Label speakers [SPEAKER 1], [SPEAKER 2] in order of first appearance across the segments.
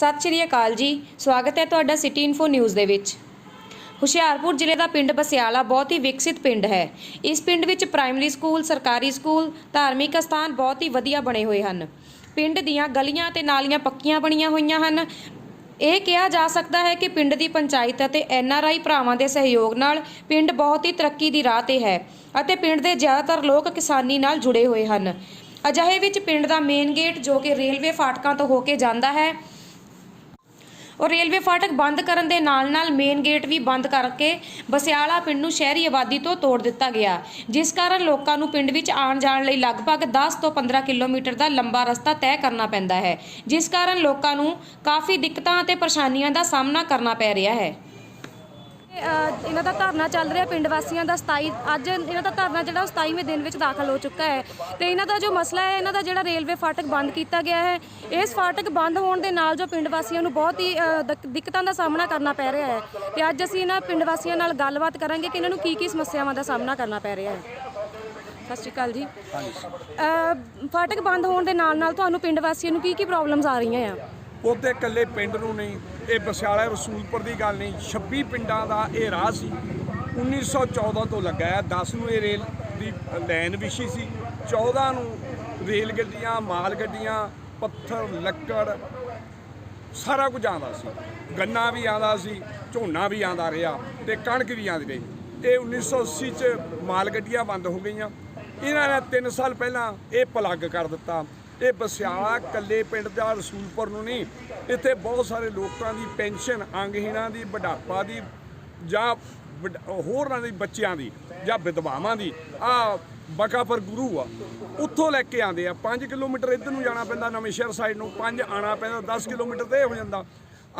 [SPEAKER 1] ਸਤਿ ਸ਼੍ਰੀ ਅਕਾਲ ਜੀ। ਸਵਾਗਤ ਹੈ ਤੁਹਾਡਾ ਸਿਟੀ ਇਨਫੋ ਨਿਊਜ਼ ਦੇ ਵਿੱਚ। ਹੁਸ਼ਿਆਰਪੁਰ ਜ਼ਿਲ੍ਹੇ ਦਾ ਪਿੰਡ ਬਸਿਆਲਾ ਬਹੁਤ ਹੀ ਵਿਕਸਿਤ ਪਿੰਡ ਹੈ। ਇਸ ਪਿੰਡ ਵਿੱਚ ਪ੍ਰਾਇਮਰੀ ਸਕੂਲ, ਸਰਕਾਰੀ ਸਕੂਲ, ਧਾਰਮਿਕ ਸਥਾਨ ਬਹੁਤ ਹੀ ਵਧੀਆ ਬਣੇ ਹੋਏ ਹਨ। ਪਿੰਡ ਦੀਆਂ ਗਲੀਆਂ ਤੇ ਨਾਲੀਆਂ ਪੱਕੀਆਂ ਬਣੀਆਂ ਹੋਈਆਂ ਹਨ। ਇਹ ਕਿਹਾ ਜਾ ਸਕਦਾ ਹੈ ਕਿ ਪਿੰਡ ਦੀ ਪੰਚਾਇਤ ਅਤੇ ਐਨਆਰਆਈ ਭਰਾਵਾਂ ਦੇ ਸਹਿਯੋਗ ਨਾਲ ਪਿੰਡ ਬਹੁਤ ਹੀ ਤਰੱਕੀ ਦੀ ਰਾਹ ਤੇ ਹੈ ਅਤੇ ਪਿੰਡ ਦੇ ਜ਼ਿਆਦਾਤਰ ਲੋਕ ਕਿਸਾਨੀ ਨਾਲ ਜੁੜੇ ਹੋਏ ਹਨ। ਅਜਿਹੇ ਵਿੱਚ ਪਿੰਡ ਦਾ ਮੇਨ ਗੇਟ ਜੋ ਕਿ ਰੇਲਵੇ ਫਾਟਕਾਂ ਤੋਂ ਹੋ ਕੇ ਜਾਂਦਾ ਹੈ ਔਰ ਰੇਲਵੇ ਫਾਟਕ ਬੰਦ ਕਰਨ ਦੇ ਨਾਲ-ਨਾਲ ਮੇਨ ਗੇਟ ਵੀ ਬੰਦ ਕਰਕੇ ਬਸਿਆਲਾ ਪਿੰਡ ਨੂੰ ਸ਼ਹਿਰੀ ਆਬਾਦੀ ਤੋਂ ਤੋੜ ਦਿੱਤਾ ਗਿਆ। ਜਿਸ ਕਾਰਨ ਲੋਕਾਂ ਨੂੰ ਪਿੰਡ ਵਿੱਚ ਆਉਣ ਜਾਣ ਲਈ ਲਗਭਗ 10 ਤੋਂ 15 ਕਿਲੋਮੀਟਰ ਦਾ ਲੰਬਾ ਰਸਤਾ ਤੈਅ ਕਰਨਾ ਪੈਂਦਾ ਹੈ, ਜਿਸ ਕਾਰਨ ਲੋਕਾਂ ਨੂੰ ਕਾਫੀ ਦਿੱਕਤਾਂ ਅਤੇ ਪਰੇਸ਼ਾਨੀਆਂ ਦਾ ਸਾਹਮਣਾ ਕਰਨਾ ਪੈ ਰਿਹਾ ਹੈ। ਇਹਨਾਂ ਦਾ ਧਰਨਾ ਚੱਲ ਰਿਹਾ ਪਿੰਡ ਵਾਸੀਆਂ ਦਾ 27 ਅੱਜ ਇਹਨਾਂ ਦਾ ਧਰਨਾ ਜਿਹੜਾ ਉਹ 27ਵੇਂ ਦਿਨ ਵਿੱਚ ਦਾਖਲ ਹੋ ਚੁੱਕਾ ਹੈ। ਤੇ ਇਹਨਾਂ ਦਾ ਜੋ ਮਸਲਾ ਹੈ ਇਹਨਾਂ ਦਾ ਜਿਹੜਾ ਰੇਲਵੇ ਫਾਟਕ ਬੰਦ ਕੀਤਾ ਗਿਆ ਹੈ। ਇਸ ਫਾਟਕ ਬੰਦ ਹੋਣ ਦੇ ਨਾਲ ਜੋ ਪਿੰਡ ਵਾਸੀਆਂ ਨੂੰ ਬਹੁਤ ਹੀ ਦਿੱਕਤਾਂ ਦਾ ਸਾਹਮਣਾ ਕਰਨਾ ਪੈ ਰਿਹਾ ਹੈ। ਤੇ ਅੱਜ ਅਸੀਂ ਇਹਨਾਂ ਪਿੰਡ ਵਾਸੀਆਂ ਨਾਲ ਗੱਲਬਾਤ ਕਰਾਂਗੇ ਕਿ ਇਹਨਾਂ ਨੂੰ ਕੀ ਕੀ ਸਮੱਸਿਆਵਾਂ ਦਾ ਸਾਹਮਣਾ ਕਰਨਾ ਪੈ ਰਿਹਾ ਹੈ। ਸਤਿ ਸ਼੍ਰੀ ਅਕਾਲ ਜੀ। ਫਾਟਕ ਬੰਦ ਹੋਣ ਦੇ ਨਾਲ ਨਾਲ ਤੁਹਾਨੂੰ ਪਿੰਡ ਵਾਸੀਆਂ ਨੂੰ ਕੀ ਕੀ ਪ੍ਰੋਬਲਮਸ ਆ ਰਹੀਆਂ ਆ?
[SPEAKER 2] ਉਹਦੇ ਇਕੱਲੇ ਪਿੰਡ ਨੂੰ ਨਹੀਂ, ਇਹ ਬਸਿਆਲਾ ਰਸੂਲਪੁਰ ਦੀ ਗੱਲ ਨਹੀਂ 26 ਪਿੰਡਾਂ ਦਾ ਇਹ ਰਾਹ ਸੀ। 1914 ਤੋਂ ਲੱਗਾ ਹੈ 10 ਨੂੰ ਇਹ ਰੇਲ ਦੀ ਲਾਈਨ ਵਿਛੀ ਸੀ 14 ਨੂੰ ਰੇਲ ਗੱਡੀਆਂ, ਮਾਲ ਗੱਡੀਆਂ, ਪੱਥਰ, ਲੱਕੜ, ਸਾਰਾ ਕੁਝ ਆਉਂਦਾ ਸੀ। ਗੰਨਾ ਵੀ ਆਉਂਦਾ ਸੀ, ਝੋਨਾ ਵੀ ਆਉਂਦਾ ਰਿਹਾ ਤੇ ਕਣਕ ਵੀ ਆਉਂਦੀ ਰਹੀ। ਇਹ 1980 ਚ ਮਾਲ ਗੱਡੀਆਂ ਬੰਦ ਹੋ ਗਈਆਂ। ਇਹਨਾਂ ਨੇ 3 ਸਾਲ ਪਹਿਲਾਂ ਇਹ ਪਲੱਗ ਕਰ ਦਿੱਤਾ। ਇਹ ਬਸਿਆਲਾ, ਕੱਲੇ ਪਿੰਡ ਦਾ, ਰਸੂਲਪੁਰ ਨੂੰ ਨਹੀਂ। ਇੱਥੇ ਬਹੁਤ ਸਾਰੇ ਲੋਕਾਂ ਦੀ ਪੈਨਸ਼ਨ, ਅੰਗਹੀਣਾਂ ਦੀ, ਬੁਢਾਪਾ ਦੀ, ਜਾਂ ਵੱਡ- ਹੋਰਨਾਂ ਦੇ, ਬੱਚਿਆਂ ਦੀ, ਜਾਂ ਵਿਧਵਾਵਾਂ ਦੀ। ਆ ਬਕਾਪਰ ਗੁਰੂ ਆ। ਉੱਥੋਂ ਲੈ ਕੇ ਆਉਂਦੇ ਆ। 5 ਕਿਲੋਮੀਟਰ ਇੱਧਰ ਨੂੰ ਜਾਣਾ ਪੈਂਦਾ ਨਵੇਂ ਸ਼ਹਿਰ ਸਾਈਡ ਨੂੰ। 5 ਆਣਾ ਪੈਂਦਾ 10 ਕਿਲੋਮੀਟਰ ਤੇ ਹੋ ਜਾਂਦਾ।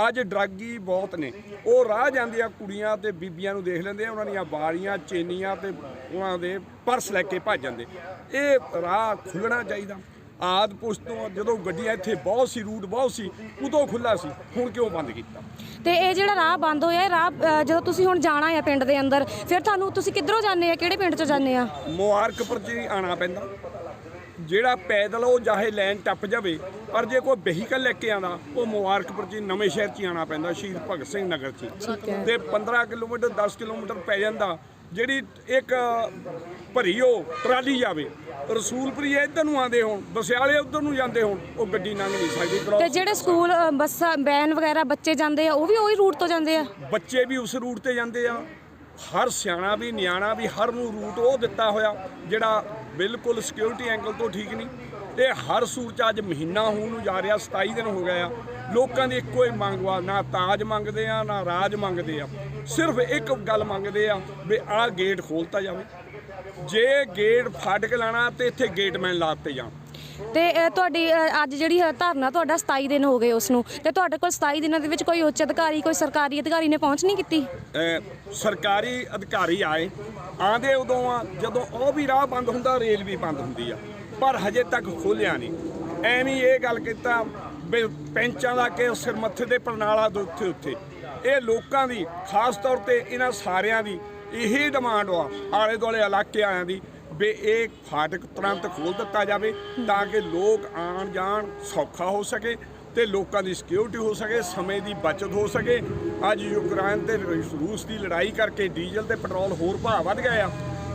[SPEAKER 2] ਅੱਜ ਡਰੱਗੀ ਬਹੁਤ ਨੇ। ਉਹ ਰਾਹ ਜਾਂਦੇ ਆ ਕੁੜੀਆਂ ਤੇ ਬੀਬੀਆਂ ਨੂੰ ਦੇਖ ਲੈਂਦੇ ਆ। ਉਹਨਾਂ ਦੀਆਂ ਵਾਲੀਆਂ ਚੇਨੀਆਂ ਤੇ ਉਹਨਾਂ ਦੇ ਪਰਸ ਲੈ ਕੇ ਭੱਜ ਜਾਂਦੇ। ਇਹ ਰਾਹ ਖੁੱਲਣਾ ਚਾਹੀਦਾ। ਆਦ ਪੁਸ਼ਤ ਤੋਂ ਜਦੋਂ ਗੱਡੀਆਂ ਇੱਥੇ ਬਹੁਤ ਸੀ ਰੂਟ ਬਹੁਤ ਸੀ ਉਦੋਂ ਖੁੱਲਾ ਸੀ ਹੁਣ ਕਿਉਂ ਬੰਦ ਕੀਤਾ?
[SPEAKER 1] ਤੇ ਇਹ ਜਿਹੜਾ ਰਾਹ ਬੰਦ ਹੋਇਆ ਇਹ ਰਾਹ ਅ, ਜਦੋਂ ਤੁਸੀਂ ਹੁਣ ਜਾਣਾ ਹੈ ਪਿੰਡ ਦੇ ਅੰਦਰ ਫਿਰ ਤੁਹਾਨੂੰ ਤੁਸੀਂ ਕਿੱਧਰੋਂ ਜਾਂਦੇ ਆ ਕਿਹੜੇ ਪਿੰਡ ਚੋਂ ਜਾਂਦੇ ਆ?
[SPEAKER 2] ਮੁਬਾਰਕਪੁਰ ਚ ਹੀ ਆਣਾ ਪੈਂਦਾ। ਜਿਹੜਾ ਪੈਦਲ ਉਹ ਚਾਹੇ ਲਾਈਨ ਟੱਪ ਜਾਵੇ ਪਰ ਜੇ ਕੋਈ ਵਹੀਕਲ ਲੈ ਕੇ ਆਂਦਾ ਉਹ ਮੁਬਾਰਕਪੁਰ ਚ ਹੀ ਨਵੇਂ ਸ਼ਹਿਰ ਚ ਹੀ ਆਣਾ ਪੈਂਦਾ ਸ਼ਹੀਦ ਭਗਤ ਸਿੰਘ ਨਗਰ ਚ।
[SPEAKER 1] ਹੈ।
[SPEAKER 2] ਤੇ 15 ਕਿਲੋਮੀਟਰ 10 ਕਿਲੋਮੀਟਰ ਪੈ ਜਾਂਦਾ ਜਿਹੜੀ ਇੱਕ ਭਰੀ ਉਹ ਟਰਾਲੀ ਜਾਵੇ ਰਸੂਲਪੁਰੀ ਇੱਧਰ ਨੂੰ ਆਂਦੇ ਹੋਣ ਬਸਿਆਲੇ ਉੱਧਰ ਨੂੰ ਜਾਂਦੇ ਹੋਣ ਉਹ ਗੱਡੀ ਲੰਘ ਨਹੀਂ ਸਕਦੀ
[SPEAKER 1] ਤੇ ਜਿਹੜੇ ਸਕੂਲ ਅ, ਬੱਸਾਂ ਵੈਨ ਵਗੈਰਾ ਬੱਚੇ ਜਾਂਦੇ ਆ ਉਹ ਵੀ ਉਹੀ ਰੂਟ ਤੋਂ ਜਾਂਦੇ ਆ?
[SPEAKER 2] ਬੱਚੇ ਵੀ ਉਸ ਰੂਟ ਤੇ ਜਾਂਦੇ ਆ। ਹਰ ਸਿਆਣਾ ਵੀ ਨਿਆਣਾ ਵੀ ਹਰ ਨੂੰ ਰੂਟ ਉਹ ਦਿੱਤਾ ਹੋਇਆ ਜਿਹੜਾ ਬਿਲਕੁਲ ਸਿਕਿਉਰਿਟੀ ਐਂਗਲ ਤੋਂ ਠੀਕ ਨਹੀਂ। ਇਹ ਹਰ ਸੂਰ ਚ ਅੱਜ ਮਹੀਨਾ ਹੋਣ ਨੂੰ ਜਾ ਰਿਹਾ 27 ਦਿਨ ਹੋ ਗਏ ਆ। ਲੋਕਾਂ ਦੀ ਇੱਕੋ ਹੀ ਮੰਗ ਵਾ ਨਾ ਤਾਜ ਮੰਗਦੇ ਆ ਨਾ ਰਾਜ ਮੰਗਦੇ ਆ। ਸਿਰਫ ਇੱਕ ਗੱਲ ਮੰਗਦੇ ਆ ਵੀ ਆਹ ਗੇਟ ਖੋਲਤਾ ਜਾਵੇ। ਜੇ ਗੇਟ ਫਾਟਕ ਲਾਣਾ ਤੇ ਇੱਥੇ ਗੇਟਮੈਨ ਲਾਤੇ ਜਾਣ।
[SPEAKER 1] ਤੇ ਅ, ਤੁਹਾਡੀ ਅ, ਅੱਜ ਜਿਹੜੀ ਹੈ ਧਰਨਾ ਤੁਹਾਡਾ 27 ਦਿਨ ਹੋ ਗਏ ਉਸ ਨੂੰ। ਤੇ ਤੁਹਾਡੇ ਕੋਲ 27 ਦਿਨਾਂ ਦੇ ਵਿੱਚ ਕੋਈ ਉੱਚ ਅਧਿਕਾਰੀ ਕੋਈ ਸਰਕਾਰੀ ਅਧਿਕਾਰੀ ਨੇ ਪਹੁੰਚ ਨਹੀਂ ਕੀਤੀ?
[SPEAKER 2] ਅਹ ਸਰਕਾਰੀ ਅਧਿਕਾਰੀ ਆਏ। ਆਂਦੇ ਉਦੋਂ ਆ ਜਦੋਂ ਉਹ ਵੀ ਰਾਹ ਬੰਦ ਹੁੰਦਾ ਰੇਲ ਵੀ ਬੰਦ ਹੁੰਦੀ ਆ। ਪਰ ਹਜੇ ਤੱਕ ਖੋਲਿਆ ਨਹੀਂ। ਐਵੇਂ ਇਹ ਗੱਲ ਕੀਤਾ ਵੀ ਪੈਂਚਾਂ ਦਾ ਕਿ ਸਿਰ ਮੱਥੇ ਦੇ ਪਰਨਾਲਾ ਦੇ ਉੱਥੇ ਉੱਥੇ। ਇਹ ਲੋਕਾਂ ਦੀ, ਖਾਸ ਤੌਰ ਤੇ ਇਹਨਾਂ ਸਾਰਿਆਂ ਦੀ ਇਹੀ ਡਿਮਾਂਡ ਆ ਆਲੇ ਦੁਆਲੇ ਇਲਾਕੇ ਆਇਆਂ ਦੀ, ਵੀ ਇਹ ਫਾਟਕ ਤੁਰੰਤ ਖੋਲ ਦਿੱਤਾ ਜਾਵੇ ਤਾਂ ਕਿ ਲੋਕ ਆਣ ਜਾਣ ਸੌਖਾ ਹੋ ਸਕੇ ਤੇ ਲੋਕਾਂ ਦੀ ਸਿਕਿਉਰਿਟੀ ਹੋ ਸਕੇ, ਸਮੇਂ ਦੀ ਬਚਤ ਹੋ ਸਕੇ। ਅੱਜ ਯੂਕਰਾਈਨ ਤੇ ਰੂਸ ਦੀ ਲੜਾਈ ਕਰਕੇ ਡੀਜ਼ਲ ਤੇ ਪੈਟਰੋਲ ਹੋਰ ਭਾਅ ਵੱਧ ਗਏ ਆ।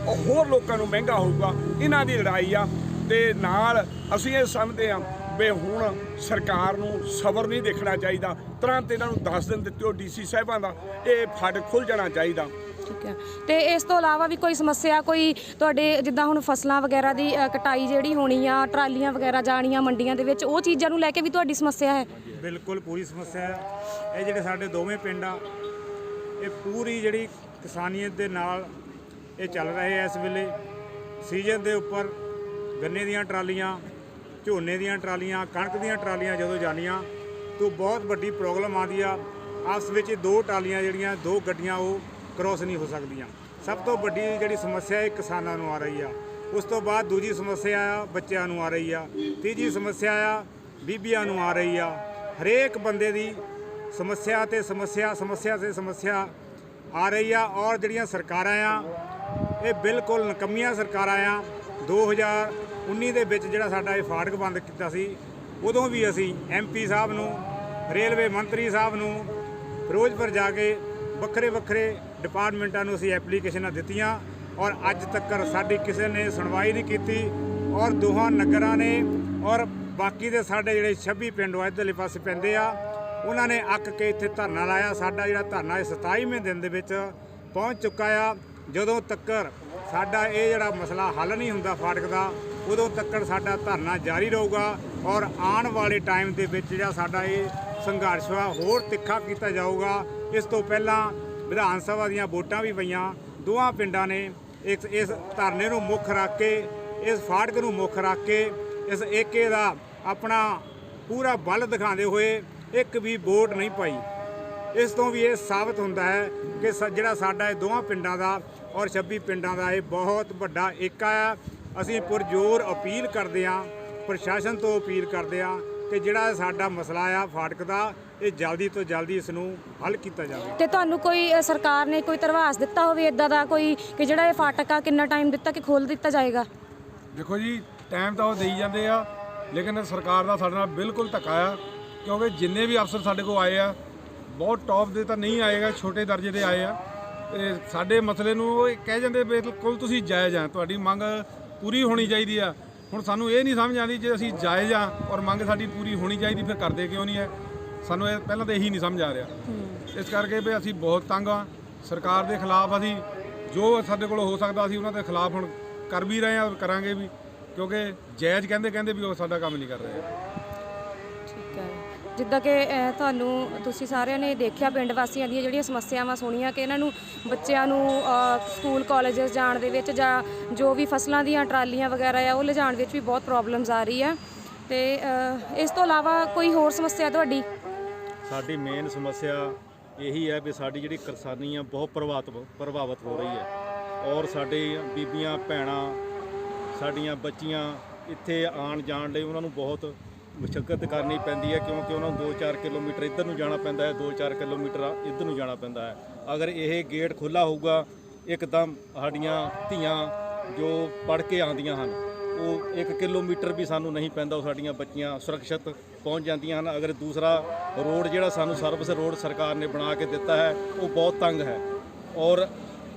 [SPEAKER 2] ਉਹ ਹੋਰ ਲੋਕਾਂ ਨੂੰ ਮਹਿੰਗਾ ਹੋਊਗਾ। ਇਹਨਾਂ ਦੀ ਲੜਾਈ ਆ ਤੇ ਨਾਲ ਅਸੀਂ ਇਹ ਸਮਝਦੇ ਆ ਵੀ ਹੁਣ ਸਰਕਾਰ ਨੂੰ ਸਬਰ ਨਹੀਂ ਦੇਖਣਾ ਚਾਹੀਦਾ। ਤੁਰੰਤ ਇਹਨਾਂ ਨੂੰ 10 ਦਿਨ ਦਿੱਤੇ ਹੋ ਡੀਸੀ ਸਾਹਿਬਾਂ ਦਾ ਇਹ ਫਾਟਕ ਖੁੱਲ ਜਾਣਾ ਚਾਹੀਦਾ।
[SPEAKER 1] ਠੀਕ ਹੈ। ਤੇ ਇਸ ਤੋਂ ਇਲਾਵਾ ਵੀ ਕੋਈ ਸਮੱਸਿਆ ਕੋਈ ਤੁਹਾਡੇ ਜਿੱਦਾਂ ਹੁਣ ਫਸਲਾਂ ਵਗੈਰਾ ਦੀ ਕਟਾਈ ਜਿਹੜੀ ਹੋਣੀ ਆ ਟਰਾਲੀਆਂ ਵਗੈਰਾ ਜਾਣੀਆਂ ਮੰਡੀਆਂ ਦੇ ਵਿੱਚ ਉਹ ਚੀਜ਼ਾਂ ਨੂੰ ਲੈ ਕੇ ਵੀ ਤੁਹਾਡੀ ਸਮੱਸਿਆ ਹੈ?
[SPEAKER 3] ਬਿਲਕੁਲ ਪੂਰੀ ਸਮੱਸਿਆ ਹੈ। ਇਹ ਜਿਹੜੇ ਸਾਡੇ ਦੋਵੇਂ ਪਿੰਡ ਆ ਇਹ ਪੂਰੀ ਜਿਹੜੀ ਕਿਸਾਨੀਅਤ ਦੇ ਨਾਲ ਇਹ ਚੱਲ ਰਹੇ ਆ ਇਸ ਵੇਲੇ। ਸੀਜ਼ਨ ਦੇ ਉੱਪਰ ਗੰਨੇ ਦੀਆਂ ਟਰਾਲੀਆਂ, ਝੋਨੇ ਦੀਆਂ ਟਰਾਲੀਆਂ, ਕਣਕ ਦੀਆਂ ਟਰਾਲੀਆਂ ਜਦੋਂ ਜਾਂਦੀਆਂ, ਤਾਂ ਬਹੁਤ ਵੱਡੀ ਪ੍ਰੋਬਲਮ ਆਉਂਦੀ ਆ। ਆਪਸ ਵਿੱਚ ਦੋ ਟਰਾਲੀਆਂ ਜਿਹੜੀਆਂ, ਦੋ ਗੱਡੀਆਂ ਉਹ ਕ੍ਰੋਸ ਨਹੀਂ ਹੋ ਸਕਦੀਆਂ। ਸਭ ਤੋਂ ਵੱਡੀ ਜਿਹੜੀ ਸਮੱਸਿਆ ਇਹ ਕਿਸਾਨਾਂ ਨੂੰ ਆ ਰਹੀ ਆ। ਉਸ ਤੋਂ ਬਾਅਦ ਦੂਜੀ ਸਮੱਸਿਆ ਆ, ਬੱਚਿਆਂ ਨੂੰ ਆ ਰਹੀ ਆ। ਤੀਜੀ ਸਮੱਸਿਆ ਆ, ਬੀਬੀਆਂ ਨੂੰ ਆ ਰਹੀ ਆ। ਹਰੇਕ ਬੰਦੇ ਦੀ ਸਮੱਸਿਆ ਤੇ ਸਮੱਸਿਆ ਸਮੱਸਿਆ ਤੇ ਸਮੱਸਿਆ ਆ ਰਹੀ ਆ ਔਰ ਜਿਹੜੀਆਂ ਸਰਕਾਰਾਂ ਆ, ਇਹ ਬਿਲਕੁਲ ਨਕਮੀਆਂ ਸਰਕਾਰਾਂ ਆ। 2019 ਦੇ ਵਿੱਚ ਜਿਹੜਾ ਸਾਡਾ ਇਹ ਫਾਟਕ ਬੰਦ ਕੀਤਾ ਸੀ, ਉਦੋਂ ਵੀ ਅਸੀਂ ਐਮਪੀ ਸਾਹਿਬ ਨੂੰ, ਰੇਲਵੇ ਮੰਤਰੀ ਸਾਹਿਬ ਨੂੰ ਫਿਰੋਜ਼ਪੁਰ ਜਾ ਕੇ ਵੱਖਰੇ ਵੱਖਰੇ ਡਿਪਾਰਟਮੈਂਟਾਂ ਨੂੰ ਅਸੀਂ ਐਪਲੀਕੇਸ਼ਨਾਂ ਦਿੱਤੀਆਂ ਔਰ ਅੱਜ ਤੱਕ ਸਾਡੀ ਕਿਸੇ ਨੇ ਸੁਣਵਾਈ ਨਹੀਂ ਕੀਤੀ ਔਰ ਦੋਹਾਂ ਨਗਰਾਂ ਨੇ ਔਰ ਬਾਕੀ ਦੇ ਸਾਡੇ ਜਿਹੜੇ 26 ਪਿੰਡ ਆ ਇੱਧਰਲੇ ਪਾਸੇ ਪੈਂਦੇ ਆ, ਉਹਨਾਂ ਨੇ ਅੱਕ ਕੇ ਇੱਥੇ ਧਰਨਾ ਲਾਇਆ। ਸਾਡਾ ਜਿਹੜਾ ਧਰਨਾ ਇਹ 27ਵੇਂ ਦਿਨ ਦੇ ਵਿੱਚ ਪਹੁੰਚ ਚੁੱਕਾ ਆ। ਜਦੋਂ ਤੱਕਰ ਸਾਡਾ ਇਹ ਜਿਹੜਾ ਮਸਲਾ ਹੱਲ ਨਹੀਂ ਹੁੰਦਾ ਫਾਟਕ ਦਾ ਉਦੋਂ ਤੱਕ ਸਾਡਾ ਧਰਨਾ ਜਾਰੀ ਰਹੂਗਾ ਔਰ ਆਉਣ ਵਾਲੇ ਟਾਈਮ ਦੇ ਵਿੱਚ ਜਿਹੜਾ ਸਾਡਾ ਇਹ ਸੰਘਰਸ਼ ਵਾ, ਹੋਰ ਤਿੱਖਾ ਕੀਤਾ ਜਾਊਗਾ। ਇਸ ਤੋਂ ਪਹਿਲਾਂ ਵਿਧਾਨ ਸਭਾ ਦੀਆਂ ਵੋਟਾਂ ਵੀ ਪਈਆਂ। ਦੋਹਾਂ ਪਿੰਡਾਂ ਨੇ ਇਸ ਇਸ ਧਰਨੇ ਨੂੰ ਮੁੱਖ ਰੱਖ ਕੇ, ਇਸ ਫਾੜਕ ਨੂੰ ਮੁੱਖ ਰੱਖ ਕੇ, ਇਸ ਏਕੇ ਦਾ ਆਪਣਾ ਪੂਰਾ ਬਲ ਦਿਖਾਉਂਦੇ ਹੋਏ ਇੱਕ ਵੀ ਵੋਟ ਨਹੀਂ ਪਾਈ। ਇਸ ਤੋਂ ਵੀ ਇਹ ਸਾਬਤ ਹੁੰਦਾ ਹੈ ਕਿ ਸ- ਜਿਹੜਾ ਸਾਡਾ ਇਹ ਦੋਹਾਂ ਪਿੰਡਾਂ ਦਾ ਔਰ 26 ਪਿੰਡਾਂ ਦਾ ਇਹ ਬਹੁਤ ਵੱਡਾ ਏਕਾ ਆ। ਅਸੀਂ ਪੁਰਜੋਰ ਅਪੀਲ ਕਰਦੇ ਹਾਂ ਪ੍ਰਸ਼ਾਸਨ ਤੋਂ ਅਪੀਲ ਕਰਦੇ ਹਾਂ ਕਿ ਜਿਹੜਾ ਸਾਡਾ ਮਸਲਾ ਆ ਫਾਟਕ ਦਾ ਇਹ ਜਲਦੀ ਤੋਂ ਜਲਦੀ ਇਸ ਨੂੰ ਹੱਲ ਕੀਤਾ ਜਾਵੇ।
[SPEAKER 1] ਤੇ ਤੁਹਾਨੂੰ ਕੋਈ ਸਰਕਾਰ ਨੇ ਕੋਈ ਧਰਵਾਸ ਦਿੱਤਾ ਹੋਵੇ ਇਦਾਂ ਦਾ ਕੋਈ ਕਿ ਜਿਹੜਾ ਇਹ ਫਾਟਕ ਆ ਕਿੰਨਾ ਟਾਈਮ ਦਿੱਤਾ ਕਿ ਖੋਲ ਦਿੱਤਾ ਜਾਏਗਾ?
[SPEAKER 4] ਦੇਖੋ ਜੀ ਟਾਈਮ ਤਾਂ ਉਹ ਦੇਈ ਜਾਂਦੇ ਆ ਲੇਕਿਨ ਸਰਕਾਰ ਦਾ ਸਾਡੇ ਨਾਲ ਬਿਲਕੁਲ ਧੱਕਾ ਆ ਕਿਉਂਕਿ ਜਿੰਨੇ ਵੀ ਅਫਸਰ ਸਾਡੇ ਕੋਲ ਆਏ ਆ ਬਹੁਤ ਟੌਪ ਦੇ ਤਾਂ ਨਹੀਂ ਆਏਗਾ ਛੋਟੇ ਦਰਜੇ ਦੇ ਆਏ ਆ ਤੇ ਸਾਡੇ ਮਸਲੇ ਨੂੰ ਉਹ ਕਹਿ ਜਾਂਦੇ ਬਿਲਕੁਲ ਤੁਸੀਂ ਜਾਇਜ਼ ਆ ਤੁਹਾਡੀ ਮੰਗ ਪੂਰੀ ਹੋਣੀ ਚਾਹੀਦੀ ਆ। ਹੁਣ ਸਾਨੂੰ ਇਹ ਨਹੀਂ ਸਮਝ ਆਉਂਦੀ ਜੇ ਅਸੀਂ ਜਾਇਜ਼ ਆ ਔਰ ਮੰਗ ਸਾਡੀ ਪੂਰੀ ਹੋਣੀ ਚਾਹੀਦੀ ਫਿਰ ਕਰਦੇ ਕਿਉਂ ਨਹੀਂ ਹੈ ਸਾਨੂੰ ਇਹ ਪਹਿਲਾਂ ਤਾਂ ਇਹੀ ਨਹੀਂ ਸਮਝ ਆ ਰਿਹਾ। ਇਸ ਕਰਕੇ ਵੀ ਅਸੀਂ ਬਹੁਤ ਤੰਗ ਆ। ਸਰਕਾਰ ਦੇ ਖਿਲਾਫ ਅਸੀਂ ਜੋ ਸਾਡੇ ਕੋਲ ਹੋ ਸਕਦਾ ਅਸੀਂ ਉਹਨਾਂ ਦੇ ਖਿਲਾਫ ਹੁਣ ਕਰ ਵੀ ਰਹੇ ਔਰ ਕਰਾਂਗੇ ਵੀ। ਕਿਉਂਕਿ ਜਾਇਜ਼ ਕਹਿੰਦੇ ਕਹਿੰਦੇ ਵੀ ਉਹ ਸਾਡਾ ਕੰਮ ਨਹੀਂ ਕਰ ਰਹੇ।
[SPEAKER 1] ਜਿੱਦਾਂ ਕਿ ਤੁਹਾਨੂੰ ਤੁਸੀਂ ਸਾਰਿਆਂ ਨੇ ਦੇਖਿਆ ਪਿੰਡ ਵਾਸੀਆਂ ਦੀਆਂ ਜਿਹੜੀਆਂ ਸਮੱਸਿਆਵਾਂ ਸੁਣੀਆਂ ਕਿ ਇਹਨਾਂ ਨੂੰ ਬੱਚਿਆਂ ਨੂੰ ਸਕੂਲ ਕਾਲਜਸ ਜਾਣ ਦੇ ਵਿੱਚ ਜਾਂ ਜੋ ਵੀ ਫਸਲਾਂ ਦੀਆਂ ਟਰਾਲੀਆਂ ਵਗੈਰਾ ਆ, ਉਹ ਲਿਜਾਣ ਵਿੱਚ ਵੀ ਬਹੁਤ ਪ੍ਰੋਬਲਮਸ ਆ ਰਹੀ ਆ। ਤੇ ਇਸ ਤੋਂ ਇਲਾਵਾ ਕੋਈ ਹੋਰ ਸਮੱਸਿਆ ਤੁਹਾਡੀ?
[SPEAKER 5] ਸਾਡੀ ਮੇਨ ਸਮੱਸਿਆ ਇਹੀ ਹੈ ਵੀ ਸਾਡੀ ਜਿਹੜੀ ਕਿਸਾਨੀ ਆ, ਬਹੁਤ ਪ੍ਰਭਾਵਿਤ ਪ੍ਰਭਾਵਿਤ ਹੋ ਰਹੀ ਹੈ। ਔਰ ਸਾਡੇ ਬੀਬੀਆਂ, ਭੈਣਾਂ, ਸਾਡੀਆਂ ਬੱਚੀਆਂ ਇੱਥੇ ਆਉਣ ਜਾਣ ਲਈ ਉਹਨਾਂ ਨੂੰ ਬਹੁਤ ਮੁਸ਼ਕਲ ਕਰਨੀ ਪੈਂਦੀ ਹੈ ਕਿਉਂਕਿ ਉਹਨਾਂ ਨੂੰ 2-4 ਕਿਲੋਮੀਟਰ ਇੱਧਰ ਨੂੰ ਜਾਣਾ ਪੈਂਦਾ ਹੈ 2-4 ਕਿਲੋਮੀਟਰ ਇੱਧਰ ਨੂੰ ਜਾਣਾ ਪੈਂਦਾ ਹੈ। ਅਗਰ ਇਹ ਗੇਟ ਖੁੱਲਾ ਹੋਊਗਾ, ਇੱਕਦਮ ਸਾਡੀਆਂ ਧੀਆਂ ਜੋ ਪੜ ਕੇ ਆਉਂਦੀਆਂ ਹਨ, ਉਹ 1 ਕਿਲੋਮੀਟਰ ਵੀ ਸਾਨੂੰ ਨਹੀਂ ਪੈਂਦਾ, ਉਹ ਸਾਡੀਆਂ ਬੱਚੀਆਂ ਸੁਰੱਖਿਅਤ ਪਹੁੰਚ ਜਾਂਦੀਆਂ ਹਨ। ਅਗਰ ਦੂਸਰਾ ਰੋਡ ਜਿਹੜਾ ਸਾਨੂੰ ਸਰਵਿਸ ਰੋਡ ਸਰਕਾਰ ਨੇ ਬਣਾ ਕੇ ਦਿੱਤਾ ਹੈ, ਉਹ ਬਹੁਤ ਤੰਗ ਹੈ। ਔਰ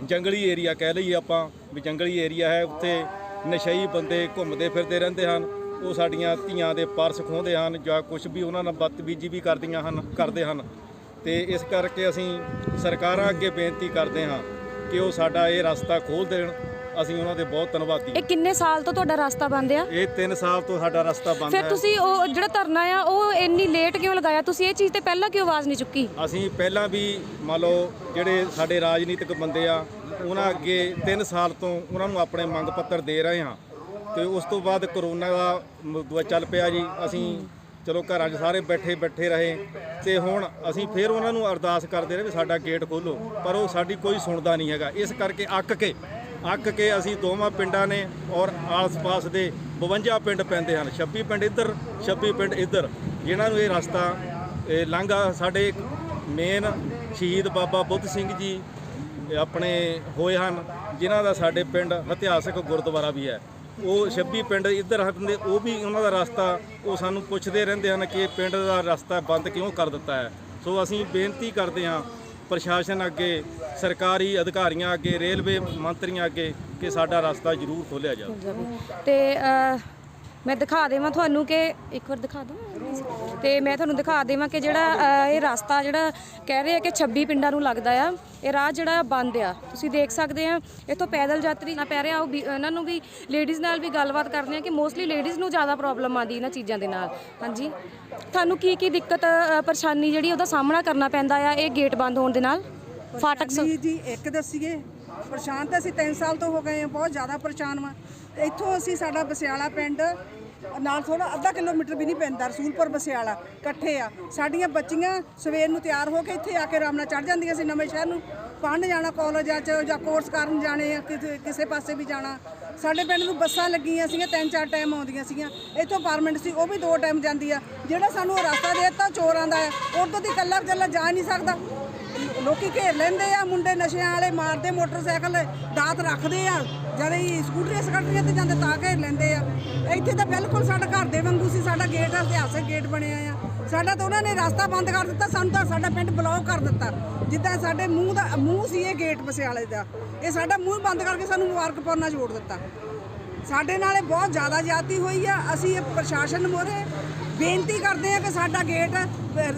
[SPEAKER 5] ਜੰਗਲੀ ਏਰੀਆ ਕਹਿ ਲਈਏ ਆਪਾਂ ਵੀ ਜੰਗਲੀ ਏਰੀਆ ਹੈ, ਉੱਥੇ ਨਸ਼ਈ ਬੰਦੇ ਘੁੰਮਦੇ ਫਿਰਦੇ ਰਹਿੰਦੇ ਹਨ। ਉਹ ਸਾਡੀਆਂ ਧੀਆਂ ਦੇ ਪਰਸ ਖੋਹਦੇ ਹਨ ਜਾਂ ਕੁਝ ਵੀ ਉਹਨਾਂ ਨਾਲ ਬਦਤਮੀਜ਼ੀ ਵੀ ਕਰਦੀਆਂ ਹਨ ਕਰਦੇ ਹਨ। ਤੇ ਇਸ ਕਰਕੇ ਅਸੀਂ ਸਰਕਾਰਾਂ ਅੱਗੇ ਬੇਨਤੀ ਕਰਦੇ ਹਾਂ ਕਿ ਉਹ ਸਾਡਾ ਇਹ ਰਸਤਾ ਖੋਲ੍ਹ ਦੇਣ। ਅਸੀਂ ਉਹਨਾਂ ਦੇ ਬਹੁਤ ਧੰਨਵਾਦੀ
[SPEAKER 1] ਇਹ ਕਿੰਨੇ ਸਾਲ ਤੋਂ ਤੁਹਾਡਾ ਰਸਤਾ ਬੰਦ ਆ?
[SPEAKER 5] ਇਹ 3 ਸਾਲ ਤੋਂ ਸਾਡਾ ਰਸਤਾ ਬੰਦ
[SPEAKER 1] ਫਿਰ
[SPEAKER 5] ਹੈ।
[SPEAKER 1] ਤੁਸੀਂ ਉਹ ਜਿਹੜਾ ਧਰਨਾ ਆ ਉਹ ਇੰਨੀ ਲੇਟ ਕਿਉਂ ਲਗਾਇਆ? ਤੁਸੀਂ ਇਹ ਚੀਜ਼ ਤੇ ਪਹਿਲਾਂ ਕਿਉਂ ਆਵਾਜ਼ ਨਹੀਂ ਚੁੱਕੀ?
[SPEAKER 5] ਅਸੀਂ ਪਹਿਲਾਂ ਵੀ ਮੰਨ ਲਓ ਜਿਹੜੇ ਸਾਡੇ ਰਾਜਨੀਤਿਕ ਬੰਦੇ ਆ ਉਹਨਾਂ ਅੱਗੇ 3 ਸਾਲ ਤੋਂ ਉਹਨਾਂ ਨੂੰ ਆਪਣੇ ਮੰਗ ਪੱਤਰ ਦੇ ਰਹੇ ਹਾਂ। ਤੇ ਉਸ ਤੋਂ ਬਾਅਦ ਕਰੋਨਾ ਦਾ ਮ- ਚੱਲ ਪਿਆ ਜੀ। ਅਸੀਂ ਚਲੋ ਘਰਾਂ 'ਚ ਸਾਰੇ ਬੈਠੇ ਬੈਠੇ ਰਹੇ। ਤੇ ਹੁਣ ਅਸੀਂ ਫਿਰ ਉਹਨਾਂ ਨੂੰ ਅਰਦਾਸ ਕਰਦੇ ਰਹੇ ਵੀ ਸਾਡਾ ਗੇਟ ਖੋਲੋ। ਪਰ ਉਹ ਸਾਡੀ ਕੋਈ ਸੁਣਦਾ ਨਹੀਂ ਹੈਗਾ। ਇਸ ਕਰਕੇ ਅੱਕ ਕੇ ਅੱਕ ਕੇ ਅਸੀਂ ਦੋਵਾਂ ਪਿੰਡਾਂ ਨੇ ਔਰ ਆਸ-ਪਾਸ ਦੇ 52 ਪਿੰਡ ਪੈਂਦੇ ਹਨ। 26 ਪਿੰਡ ਇੱਧਰ 26 ਪਿੰਡ ਇੱਧਰ। ਜਿਨ੍ਹਾਂ ਨੂੰ ਇਹ ਰਸਤਾ, ਇਹ ਲਾਂਘਾ ਸਾਡੇ ਮੇਨ ਸ਼ਹੀਦ ਬਾਬਾ ਬੁੱਧ ਸਿੰਘ ਜੀ ਆਪਣੇ ਹੋਏ ਹਨ। ਜਿਨ੍ਹਾਂ ਦਾ ਸਾਡੇ ਪਿੰਡ ਇਤਿਹਾਸਕ ਗੁਰਦੁਆਰਾ ਵੀ ਹੈ। ਉਹ 26 ਪਿੰਡ ਇੱਧਰ ਹਨ ਉਹ ਵੀ ਉਹਨਾਂ ਦਾ ਰਸਤਾ ਉਹ ਸਾਨੂੰ ਪੁੱਛਦੇ ਰਹਿੰਦੇ ਹਨ ਕਿ ਪਿੰਡ ਦਾ ਰਸਤਾ ਬੰਦ ਕਿਉਂ ਕਰ ਦਿੱਤਾ ਹੈ। ਸੋ ਅਸੀਂ ਬੇਨਤੀ ਕਰਦੇ ਹਾਂ ਪ੍ਰਸ਼ਾਸਨ ਅੱਗੇ ਸਰਕਾਰੀ ਅਧਿਕਾਰੀਆਂ ਅੱਗੇ ਰੇਲਵੇ ਮੰਤਰੀਆਂ ਅੱਗੇ ਕਿ ਸਾਡਾ ਰਸਤਾ ਜ਼ਰੂਰ ਖੋਲ੍ਹਿਆ ਜਾਵੇ।
[SPEAKER 1] ਤੇ ਅ, ਮੈਂ ਦਿਖਾ ਦੇਵਾਂ ਤੁਹਾਨੂੰ ਕਿ ਇੱਕ ਵਾਰ ਦਿਖਾ ਦਵਾਂ। ਤੇ ਮੈਂ ਤੁਹਾਨੂੰ ਦਿਖਾ ਦੇਵਾਂ ਕਿ ਜਿਹੜਾ ਅ, ਇਹ ਰਸਤਾ ਜਿਹੜਾ ਕਹਿ ਰਹੇ ਆ ਕਿ 26 ਪਿੰਡਾਂ ਨੂੰ ਲੱਗਦਾ ਆ ਇਹ ਰਾਹ ਜਿਹੜਾ ਬੰਦ ਆ। ਤੁਸੀਂ ਦੇਖ ਸਕਦੇ ਆ ਇੱਥੋਂ ਪੈਦਲ ਯਾਤਰੀ ਨਾ ਪੈ ਰਿਹਾ ਉਹ ਵੀ- ਇਹਨਾਂ ਨੂੰ ਵੀ ਲੇਡੀਜ਼ ਨਾਲ ਵੀ ਗੱਲਬਾਤ ਕਰਦੇ ਆ ਕਿ ਮੋਸਟਲੀ ਲੇਡੀਜ਼ ਨੂੰ ਜ਼ਿਆਦਾ ਪ੍ਰੋਬਲਮ ਆਉਂਦੀ ਇਹਨਾਂ ਚੀਜ਼ਾਂ ਦੇ ਨਾਲ। ਹਾਂਜੀ। ਤੁਹਾਨੂੰ ਕੀ ਕੀ ਦਿੱਕਤ ਅ, ਪਰੇਸ਼ਾਨੀ ਜਿਹੜੀ ਉਹਦਾ ਸਾਹਮਣਾ ਕਰਨਾ ਪੈਂਦਾ ਆ ਇਹ ਗੇਟ ਬੰਦ ਹੋਣ ਦੇ ਨਾਲ? ਫਾਟਕ ਸ-
[SPEAKER 6] ਜੀ ਜੀ ਇੱਕ ਦੱਸੀਏ ਪਰੇਸ਼ਾਨ ਤਾਂ ਅਸੀਂ 3 ਸਾਲ ਤੋਂ ਹੋ ਗਏ ਹਾਂ ਬਹੁਤ ਜ਼ਿਆਦਾ ਪਰੇਸ਼ਾਨ ਵਾਂ। ਇੱਥੋਂ ਅਸੀਂ ਸਾਡਾ ਬਸਿਆਲਾ ਪਿੰਡ, ਨਾਲ ਥੋੜਾ ਅੱਧਾ ਕਿਲੋਮੀਟਰ ਵੀ ਨਹੀਂ ਪੈਂਦਾ, ਰਸੂਲਪੁਰ ਬਸਿਆਲਾ, ਇਕੱਠੇ ਆ। ਸਾਡੀਆਂ ਬੱਚੀਆਂ ਸਵੇਰ ਨੂੰ ਤਿਆਰ ਹੋ ਕੇ ਇੱਥੇ ਆ ਕੇ ਆਰਾਮ ਨਾਲ ਚੜ ਜਾਂਦੀਆਂ ਸੀ ਨਵੇਂ ਸ਼ਹਿਰ ਨੂੰ। ਪੜ੍ਹਨ ਜਾਣਾ ਕਾਲਜਾਂ 'ਚ ਜਾਂ ਕੋਰਸ ਕਰਨ ਜਾਣੇ ਆ ਕਿਸੇ ਪਾਸੇ ਵੀ ਜਾਣਾ। ਸਾਡੇ ਪਿੰਡ ਨੂੰ ਬੱਸਾਂ ਲੱਗੀਆਂ ਸੀਗੀਆਂ, ਤਿੰਨ ਚਾਰ ਟਾਈਮ ਆਉਂਦੀਆਂ ਸੀਗੀਆਂ। ਇੱਥੋਂ ਪਰਮਿਟ ਸੀ, ਉਹ ਵੀ ਦੋ ਟਾਈਮ ਜਾਂਦੀ ਆ। ਜਿਹੜਾ ਸਾਨੂੰ ਉਹ ਰਸਤਾ ਦੇ ਦਿੱਤਾ ਚੋਰਾਂ ਦਾ ਹੈ ਉਦੋਂ ਦੀ ਇਕੱਲਾ ਇਕੱਲਾ ਜਾ ਨਹੀਂ ਸਕਦਾ। ਲੋਕੀ ਘੇਰ ਲੈਂਦੇ ਆ, ਮੁੰਡੇ ਨਸ਼ਿਆਂ ਵਾਲੇ ਮਾਰਦੇ ਮੋਟਰਸਾਈਕਲ, ਦਾਤ ਰੱਖਦੇ ਆ। ਜਦ ਹੀ ਸਕੂਟਰੀਆਂ ਸਕਟਰੀਆਂ ਤੇ ਜਾਂਦੇ ਤਾਂ ਘੇਰ ਲੈਂਦੇ ਆ। ਇੱਥੇ ਤਾਂ ਬਿਲਕੁਲ ਸਾਡਾ ਘਰ ਦੇ ਵਾਂਗੂ ਸੀ, ਸਾਡਾ ਗੇਟ ਇਤਿਹਾਸਕ ਗੇਟ ਬਣਿਆ ਆ। ਸਾਡਾ ਤਾਂ ਉਹਨਾਂ ਨੇ ਰਸਤਾ ਬੰਦ ਕਰ ਦਿੱਤਾ, ਸਾਨੂੰ ਤਾਂ ਸਾਡਾ ਪਿੰਡ ਬਲੌਕ ਕਰ ਦਿੱਤਾ। ਜਿੱਦਾਂ ਸਾਡੇ ਮੂੰਹ ਦਾ, ਮੂੰਹ ਸੀ ਇਹ ਗੇਟ ਪਸਿਆਲੇ ਦਾ, ਇਹ ਸਾਡਾ ਮੂੰਹ ਬੰਦ ਕਰਕੇ ਸਾਨੂੰ ਮੁਬਾਰਕਪੁਰ ਨਾਲ ਜੋੜ ਦਿੱਤਾ। ਸਾਡੇ ਨਾਲ ਇਹ ਬਹੁਤ ਜ਼ਿਆਦਾ ਜ਼ਿਆਦਤੀ ਹੋਈ ਆ, ਅਸੀਂ ਇਹ ਪ੍ਰਸ਼ਾਸਨ ਮੋਰੇ ਬੇਨਤੀ ਕਰਦੇ ਆ ਕਿ ਸਾਡਾ ਗੇਟ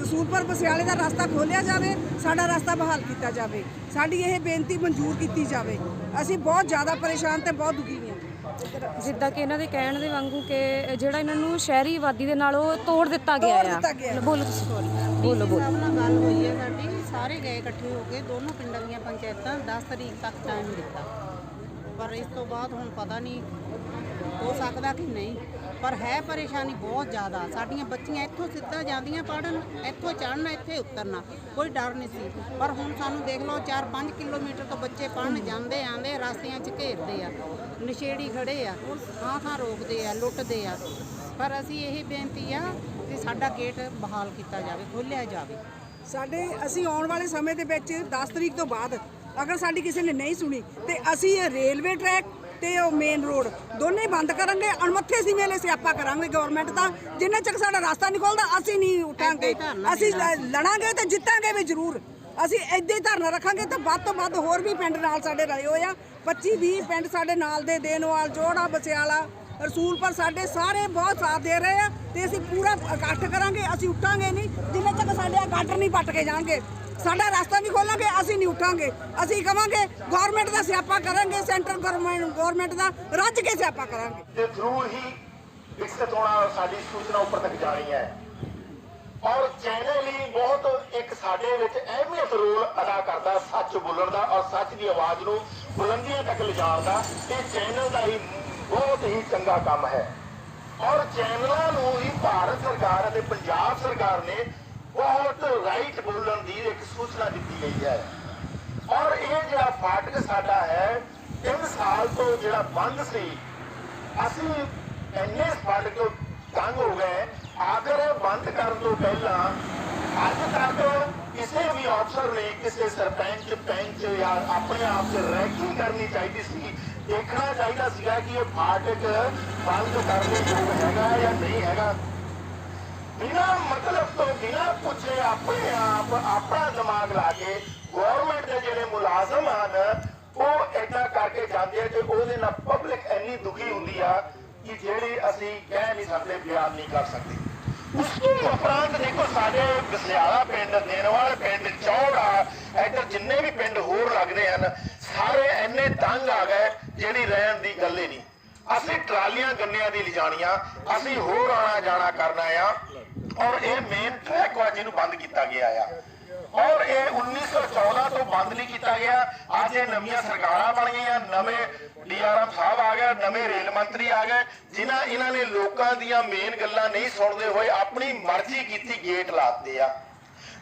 [SPEAKER 6] ਰਸੂਲਪੁਰ ਬਸਿਆਲੇ ਦਾ ਰਸਤਾ ਖੋਲ੍ਹਿਆ ਜਾਵੇ ਸਾਡਾ ਰਸਤਾ ਬਹਾਲ ਕੀਤਾ ਜਾਵੇ। ਸਾਡੀ ਇਹ ਬੇਨਤੀ ਮਨਜ਼ੂਰ ਕੀਤੀ ਜਾਵੇ। ਅਸੀਂ ਬਹੁਤ ਜ਼ਿਆਦਾ ਪਰੇਸ਼ਾਨ ਤੇ ਬਹੁਤ ਦੁਖੀ ਹਾਂ।
[SPEAKER 1] ਜਿੱਦਾਂ ਕਿ ਇਹਨਾਂ ਦੇ ਕਹਿਣ ਦੇ ਵਾਂਗੂ ਕਿ ਜਿਹੜਾ ਇਹਨਾਂ ਨੂੰ ਸ਼ਹਿਰੀ ਆਬਾਦੀ ਦੇ ਨਾਲ ਉਹ ਤੋੜ ਦਿੱਤਾ ਗਿਆ ਆ। ਬੋਲੋ ਤੁਸੀਂ ਬੋਲੋ ਬੋਲੋ।
[SPEAKER 7] ਸਾਹਿਬ ਨਾਲ ਗੱਲ ਹੋਈ ਹੈ ਸਾਡੀ। ਸਾਰੇ ਗਏ ਇਕੱਠੇ ਹੋ ਕੇ ਦੋਨੋਂ ਪਿੰਡਾਂ ਦੀਆਂ ਪੰਚਾਇਤਾਂ 10 ਤਰੀਕ ਤੱਕ ਟਾਈਮ ਦਿੱਤਾ। ਪਰ ਇਸ ਤੋਂ ਬਾਅਦ ਹੁਣ ਪਤਾ ਨਹੀਂ ਹੋ ਸਕਦਾ ਕਿ ਨਹੀਂ। ਪਰ ਹੈ ਪਰੇਸ਼ਾਨੀ ਬਹੁਤ ਜ਼ਿਆਦਾ। ਸਾਡੀਆਂ ਬੱਚੀਆਂ ਇੱਥੋਂ ਸਿੱਧਾ ਜਾਂਦੀਆਂ ਪੜਨ ਇੱਥੋਂ ਚੜ੍ਹਨਾ, ਇੱਥੇ ਉਤਰਨਾ, ਕੋਈ ਡਰ ਨਹੀਂ ਸੀ। ਪਰ ਹੁਣ ਸਾਨੂੰ ਦੇਖ ਲਓ 4-5 ਕਿਲੋਮੀਟਰ ਤੋਂ ਬੱਚੇ ਪੜਨ ਜਾਂਦੇ, ਆਂਦੇ, ਰਸਤਿਆਂ 'ਚ ਘੇਰਦੇ ਆ, ਨਸ਼ੇੜੀ ਖੜੇ ਆ, ਥਾਂ ਥਾਂ ਰੋਕਦੇ ਆ, ਲੁੱਟਦੇ ਆ। ਪਰ ਅਸੀਂ ਇਹ ਬੇਨਤੀ ਆ ਕਿ ਸਾਡਾ ਗੇਟ ਬਹਾਲ ਕੀਤਾ ਜਾਵੇ, ਖੋਲ੍ਹਿਆ ਜਾਵੇ।
[SPEAKER 6] ਸਾਡੇ, ਅਸੀਂ ਆਉਣ ਵਾਲੇ ਸਮੇਂ ਦੇ ਵਿੱਚ 10 ਤਰੀਕ ਤੋਂ ਬਾਅਦ ਅਗਰ ਸਾਡੀ ਕਿਸੇ ਨੇ ਨਹੀਂ ਸੁਣੀ, ਤੇ ਅਸੀਂ ਇਹ ਰੇਲਵੇ ਟਰੈਕ ਤੇ ਉਹ ਮੇਨ ਰੋਡ ਦੋਨੇ ਬੰਦ ਕਰਾਂਗੇ ਅਣਮੱਥੇ ਸੀ ਮੇਲੇ ਸਿਆਪਾ ਕਰਾਂਗੇ ਗਵਰਨਮੈਂਟ ਦਾ। ਜਿੰਨਾ ਚੱਕ ਸਾਡਾ ਰਸਤਾ ਨਹੀਂ ਖੁੱਲਦਾ ਅਸੀਂ ਨਹੀਂ ਉਠਾਂਗੇ। ਅਸੀਂ ਲੜਾਂਗੇ ਤੇ ਜਿੱਤਾਂਗੇ ਵੀ ਜ਼ਰੂਰ। ਅਸੀਂ ਏਦਾਂ ਹੀ ਧਰਨਾ ਰੱਖਾਂਗੇ ਤੇ ਵੱਧ ਤੋਂ ਵੱਧ ਹੋਰ ਵੀ ਪਿੰਡ ਨਾਲ ਸਾਡੇ ਰਲੇ ਹੋਏ ਆ। 25 20 ਪਿੰਡ ਸਾਡੇ ਨਾਲ ਦੇ ਦੇਨਵਾਲ ਜੋੜਾ ਬਸਿਆਲਾ ਰਸੂਲਪੁਰ ਸਾਡੇ ਸਾਰੇ ਬਹੁਤ ਸਾਥ ਦੇ ਰਹੇ ਆ। ਤੇ ਅਸੀਂ ਪੂਰਾ ਇਕੱਠ ਕਰਾਂਗੇ ਅਸੀਂ ਉੱਠਾਂਗੇ ਨਹੀਂ। ਜਿੰਨੇ ਤੱਕ ਸਾਡੇ ਆ ਗਾਡਰ ਨਹੀਂ ਪੱਟ ਕੇ ਜਾਣਗੇ ਸਾਡਾ ਰਸਤਾ ਨਹੀਂ ਖੋਲਾਂਗੇ, ਅਸੀਂ ਨਹੀਂ ਉੱਠਾਂਗੇ। ਅਸੀਂ ਕਵਾਂਗੇ ਗਵਰਨਮੈਂਟ ਦਾ ਸਿਆਪਾ ਕਰਾਂਗੇ ਸੈਂਟਰ ਗਵਰਨਮੈਂਟ ਗਵਰਨਮੈਂਟ ਦਾ ਰੱਜ ਕੇ ਸਿਆਪਾ ਕਰਾਂਗੇ।
[SPEAKER 8] ਦੇ ਥਰੂ ਹੀ ਵਿਕਸਿਤ ਹੋਣਾ ਸਾਡੀ ਸੂਚਨਾ ਉੱਪਰ ਤੱਕ ਜਾਣੀ ਹੈ। ਔਰ ਚੈਨਲ ਹੀ ਬਹੁਤ ਇੱਕ ਸਾਡੇ ਵਿੱਚ ਅਹਿਮੀਅਤ ਰੋਲ ਅਦਾ ਕਰਦਾ, ਸੱਚ ਬੋਲਣ ਦਾ ਔਰ ਸੱਚ ਦੀ ਆਵਾਜ਼ ਨੂੰ ਬੁਲੰਦੀਆਂ ਤੱਕ ਲਿਜਾਣ ਦਾ ਇਹ ਚੈਨਲ ਦਾ ਹੀ ਬਹੁਤ ਹੀ ਚੰਗਾ ਕੰਮ ਹੈ। ਔਰ ਚੈਨਲਾਂ ਨੂੰ ਹੀ ਭਾਰਤ ਸਰਕਾਰ ਅਤੇ ਪੰਜਾਬ ਸਰਕਾਰ ਨੇ ਬਹੁਤ ਰਾਈਟ ਬੋਲਣ ਦੀ ਇੱਕ ਸੂਚਨਾ ਦਿੱਤੀ ਗਈ ਹੈ। ਔਰ ਇਹ ਜਿਹੜਾ ਫਾਟਕ ਸਾਡਾ ਹੈ 3 ਸਾਲ ਤੋਂ ਜਿਹੜਾ ਬੰਦ ਸੀ, ਅਸੀਂ ਇੰਨੇ ਫਾਟਕ ਤੋਂ ਤੰਗ ਹੋ ਗਏ। ਆਖਰ ਬੰਦ ਕਰਨ ਤੋਂ ਪਹਿਲਾਂ ਅੱਜ ਤੱਕ ਕਿਸੇ ਵੀ ਅਫਸਰ ਨੇ ਕਿਸੇ ਸਰਪੰਚ, ਪੈਂਚ ਜਾਂ ਆਪਣੇ ਆਪ 'ਚ ਰੈਕੀ ਕਰਨੀ ਚਾਹੀਦੀ ਸੀ। ਦੇਖਣਾ ਚਾਹੀਦਾ ਸੀਗਾ ਕਿ ਇਹ ਫਾਟਕ ਬੰਦ ਕਰਨ ਦੇ ਯੋਗ ਹੈਗਾ ਜਾਂ ਨਹੀਂ ਹੈਗਾ। ਬਿਨਾ ਮਤਲਬ ਤੋਂ ਬਿਨਾ ਪੁੱਛੇ ਆਪਣੇ ਆਪ, ਆਪਣਾ ਦਿਮਾਗ ਲਾ ਕੇ ਗਵਰਨਮੈਂਟ ਦੇ ਜਿਹੜੇ ਮੁਲਾਜ਼ਮ ਹਨ, ਉਹ ਏਦਾਂ ਕਰਕੇ ਜਾਂਦੇ ਆ ਤੇ ਉਹਦੇ ਨਾਲ ਪਬਲਿਕ ਇੰਨੀ ਦੁਖੀ ਹੁੰਦੀ ਆ ਕਿ ਜਿਹੜੀ ਅਸੀਂ ਕਹਿ ਨਹੀਂ ਸਕਦੇ, ਬਿਆਨ ਨਹੀਂ ਕਰ ਸਕਦੇ। ਉਸ ਤੋਂ ਉਪਰੰਤ ਦੇਖੋ, ਸਾਡੇ ਗਸਿਆਲਾ ਪਿੰਡ ਦੇਨਵਾਲ ਪਿੰਡ, ਚੌੜਾ, ਇੱਧਰ ਜਿੰਨੇ ਵੀ ਪਿੰਡ ਹੋਰ ਲੱਗਦੇ ਹਨ, ਸਾਰੇ ਇੰਨੇ ਤੰਗ ਆ ਗਏ, ਜਿਹੜੀ ਰਹਿਣ ਦੀ ਗੱਲ ਹੀ ਨਹੀਂ। ਅਸੀਂ ਟਰਾਲੀਆਂ, ਗੰਨਿਆਂ ਦੀ ਲਿਜਾਣੀਆਂ, ਅਸੀਂ ਹੋਰ ਆਣਾ ਜਾਣਾ ਕਰਨਾ ਆ। ਔਰ ਇਹ ਮੇਨ ਟਰੈਕ ਵਾ ਜਿਹਨੂੰ ਬੰਦ ਕੀਤਾ ਗਿਆ ਆ। ਔਰ ਇਹ 1914 ਤੋਂ ਬੰਦ ਨਹੀਂ ਕੀਤਾ ਗਿਆ। ਅੱਜ ਇਹ ਨਵੀਆਂ ਸਰਕਾਰਾਂ ਬਣ ਗਈਆਂ, ਨਵੇਂ ਡੀਆਰਐਮ ਸਾਹਿਬ ਆ ਗਏ, ਨਵੇਂ ਰੇਲ ਮੰਤਰੀ ਆ ਗਏ, ਜਿਨ੍ਹਾਂ ਇਹਨਾਂ ਨੇ ਲੋਕਾਂ ਦੀਆਂ ਮੇਨ ਗੱਲਾਂ ਨਹੀਂ ਸੁਣਦੇ ਹੋਏ ਆਪਣੀ ਮਰਜ਼ੀ ਕੀਤੀ ਗੇਟ ਲਾਤੇ ਆ।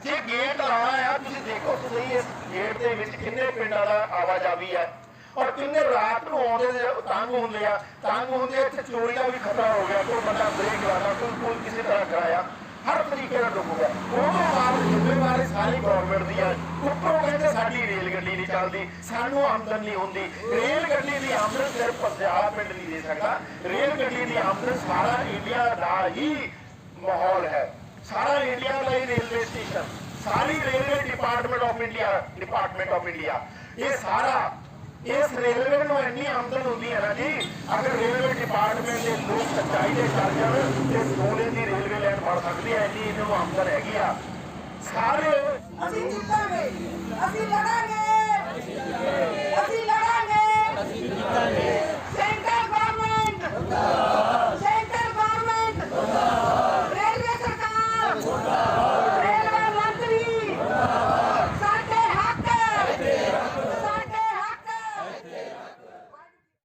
[SPEAKER 8] ਜੇ ਗੇਟ ਲਾਉਣਾ ਆ, ਤੁਸੀਂ ਦੇਖੋ ਤੁਸੀਂ ਇਸ ਗੇਟ ਦੇ ਵਿੱਚ ਕਿੰਨੇ ਪਿੰਡਾਂ ਦਾ ਆਵਾਜਾਈ ਹੈ ਔਰ ਕਿੰਨੇ ਰਾਤ ਨੂੰ ਆਉਂਦੇ ਨੇ ਤੰਗ ਹੁੰਦੇ ਆ। ਤੰਗ ਹੁੰਦੇ ਇੱਥੇ ਚੋਰੀ ਦਾ ਵੀ ਖਤਰਾ ਹੋ ਗਿਆ, ਕੋਈ ਬੰਦਾ ਬ੍ਰੇਕ ਲਾਣਾ ਕੋਈ ਕੋਈ ਕਿਸੇ ਤਰ੍ਹਾਂ ਕਰਾਇਆ। ਹਰ ਤਰੀਕੇ ਨਾਲ ਡੁੱਬ ਗਿਆ। ਉਦੋਂ ਬਾਅਦ ਜ਼ਿੰਮੇਵਾਰੀ ਸਾਰੀ ਗਵਰਨਮੈਂਟ ਦੀ ਹੈ ਉੱਪਰੋਂ ਕਹਿੰਦੇ ਸਾਡੀ ਰੇਲ ਗੱਡੀ ਨਹੀਂ ਚੱਲਦੀ, ਸਾਨੂੰ ਆਮਦਨ ਨਹੀਂ ਹੁੰਦੀ। ਰੇਲ ਗੱਡੀ ਦੀ ਆਮਦਨ ਸਿਰਫ ਪਸਿਆਲਾ ਪਿੰਡ ਨਹੀਂ ਦੇ ਸਕਦਾ। ਰੇਲ ਗੱਡੀ ਦੀ ਆਮਦਨ ਸਾਰਾ ਇੰਡੀਆ ਦਾ ਹੀ ਮਾਹੌਲ ਹੈ। ਸਾਰਾ ਇੰਡੀਆ ਦਾ ਹੀ railway station. Sorry railway department of India department of India ਇਹ ਸਾਰਾ ਇਸ ਰੇਲਵੇ ਨੂੰ ਇੰਨੀ ਆਮਦਨ ਹੁੰਦੀ ਹੈ ਨਾ ਜੀ, ਅਗਰ ਰੇਲਵੇ ਡਿਪਾਰਟਮੈਂਟ ਦੇ ਲੋਕ ਸੱਚਾਈ ਦੇ ਚੱਲ ਜਾਣ ਤੇ ਸੋਨੇ ਦੀ ਰੇਲਵੇ ਲੈਣ ਬਣ ਸਕਦੀ ਹੈ, ਇੰਨੀ ਇਹਨਾਂ ਨੂੰ ਆਮਦਨ ਹੈਗੀ ਆ। ਸਾਰੇ
[SPEAKER 6] ਅਸੀਂ ਜਿੱਤਾਂਗੇ, ਅਸੀਂ ਲੜਾਂਗੇ।